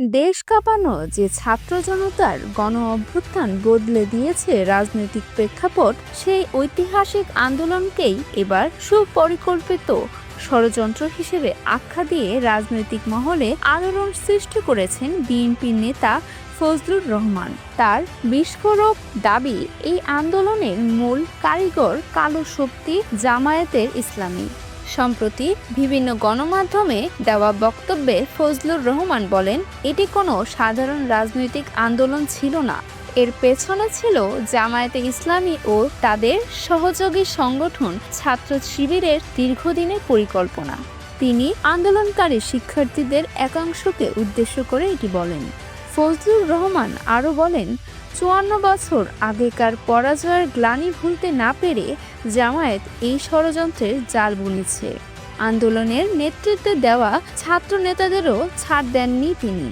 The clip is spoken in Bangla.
দেশ কাঁপানো যে ছাত্র জনতার গণ অভ্যুত্থান বদলে দিয়েছে রাজনৈতিক প্রেক্ষাপট, সেই ঐতিহাসিক আন্দোলনকেই এবার সুপরিকল্পিত ষড়যন্ত্র হিসেবে আখ্যা দিয়ে রাজনৈতিক মহলে আলোড়ন সৃষ্টি করেছেন বিএনপির নেতা ফজলুর রহমান। তার বিস্ফোরক দাবি, এই আন্দোলনের মূল কারিগর কালো শক্তি জামায়াতের ইসলামী। সম্প্রতি বিভিন্ন গণমাধ্যমে দেওয়া বক্তব্যে ফজলুর রহমান বলেন, এটি কোনো সাধারণ রাজনৈতিক আন্দোলন ছিল না। এর পেছনে ছিল জামায়াতে ইসলামী ও তাদের সহযোগী সংগঠন ছাত্র শিবিরের দীর্ঘদিনের পরিকল্পনা। তিনি আন্দোলনকারী শিক্ষার্থীদের একাংশকে উদ্দেশ্য করে এটি বলেন। ফজলুর রহমান আরও বলেন, চুয়ান্ন বছর আগেকার পরাজয়ের গ্লানি ভুলতে না পেরে জামায়াত এই ষড়যন্ত্রের জাল বুনেছে। আন্দোলনের নেতৃত্বে দেওয়া ছাত্র নেতাদেরও ছাড় দেননি তিনি।